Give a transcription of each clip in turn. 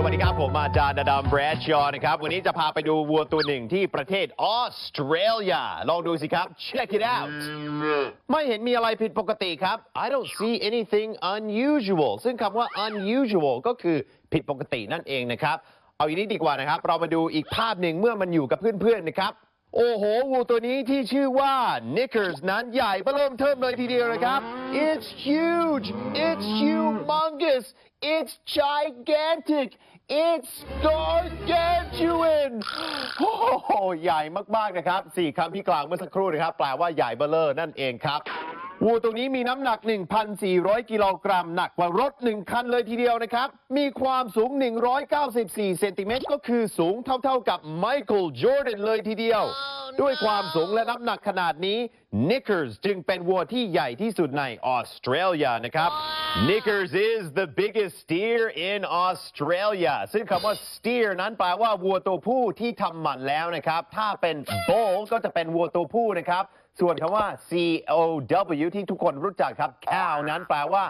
สวัสดีครับ ผมอาจารย์อดัมแบรดชอว์นะครับ วันนี้จะพาไปดูวัวตัวหนึ่งที่ประเทศออสเตรเลียลองดูสิครับ check it out ไม่เห็นมีอะไรผิดปกติครับ I don't see anything unusual ซึ่งคำว่า unusual ก็คือผิดปกตินั่นเองนะครับ เอาอย่างนี้ดีกว่านะครับ เรามาดูอีกภาพหนึ่งเมื่อมันอยู่กับเพื่อนๆนะครับ โอ้โหวัวตัวนี้ที่ชื่อว่า Knickers นั้นใหญ่เริ่มเทิมเลยทีเดียวนะครับ It's huge It's huge humongous It's gigantic It's gargantuan โอ้โหใหญ่มากๆนะครับสี่คำที่กลางเมื่อสักครู่นะครับ แปลว่าใหญ่เบ้อเลอร์นั่นเองครับวัวตัวนี้มีน้ำหนัก 1,400 กิโลกรัม หนักกว่ารถ 1 คันเลยทีเดียวนะครับ มีความสูง 194 เซนติเมตร ก็คือสูงเท่าๆกับไมเคิลจอร์แดนเลยทีเดียว ด้วยความสูงและน้ำหนักขนาดนี้ Knickers จึงเป็นวัวที่ใหญ่ที่สุดในออสเตรเลียนะครับ Knickers is the biggest steer in Australia ซึ่งคำว่า steer นั้นแปลว่าวัวตัวผู้ที่ทำหมันแล้วนะครับ ถ้าเป็น bull ก็จะเป็นวัวตัวผู้นะครับ ส่วนคำว่า C O W ที่ทุกคนรู้จักครับ cow นั้นแปลว่า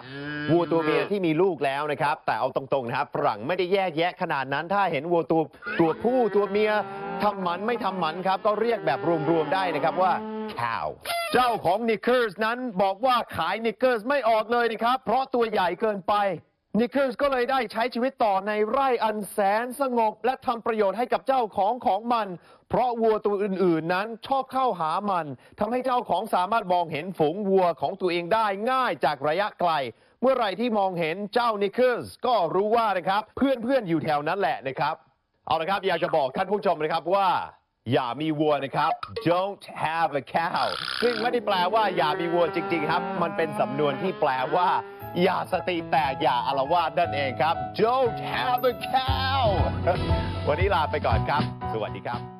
วัวตัวเมียที่มีลูกแล้วนะครับ แต่เอาตรงๆนะครับฝรั่งไม่ได้แยกแยะขนาดนั้น ถ้าเห็นวัวตัวตัวผู้ตัวเมีย ทำหมันไม่ทำหมันครับ ก็เรียกแบบรวม ๆ ได้นะครับว่า cow เจ้าของ Knickers นั้นบอกว่าขาย Knickers ไม่ออกเลยนะครับ เพราะตัวใหญ่เกินไปนิค k ลส์ก็เลยได้ใช้ชีวิตต่อในไร่อันแสนสงบ และทำประโยชน์ให้กับเจ้าของของมัน เพราะวัวตัวอื่นๆ นั้นชอบเข้าหามันทำให้เจ้าของสามารถมองเห็นฝูงวัวของตัวเองได้ง่ายจากระยะไกล เมื่อไหร่ที่มองเห็นเจ้านิค k ลส์ก็รู้ว่านะครับ เพื่อนๆอยู่แถวนั้นแหละนะครับ เอาละครับอยากจะบอกท่านผู้ชมนะครับว่า อย่ามีวัวนะครับ don't have a cow ซึ่งไม่ได้แปลว่าอย่ามีวัวจริง ๆ ครับ มันเป็นสำนวนที่แปลว่า อย่าสติแตกอย่าอารวาสนั่นเองครับ don't have a cow วันนี้ลาไปก่อนครับ สวัสดีครับ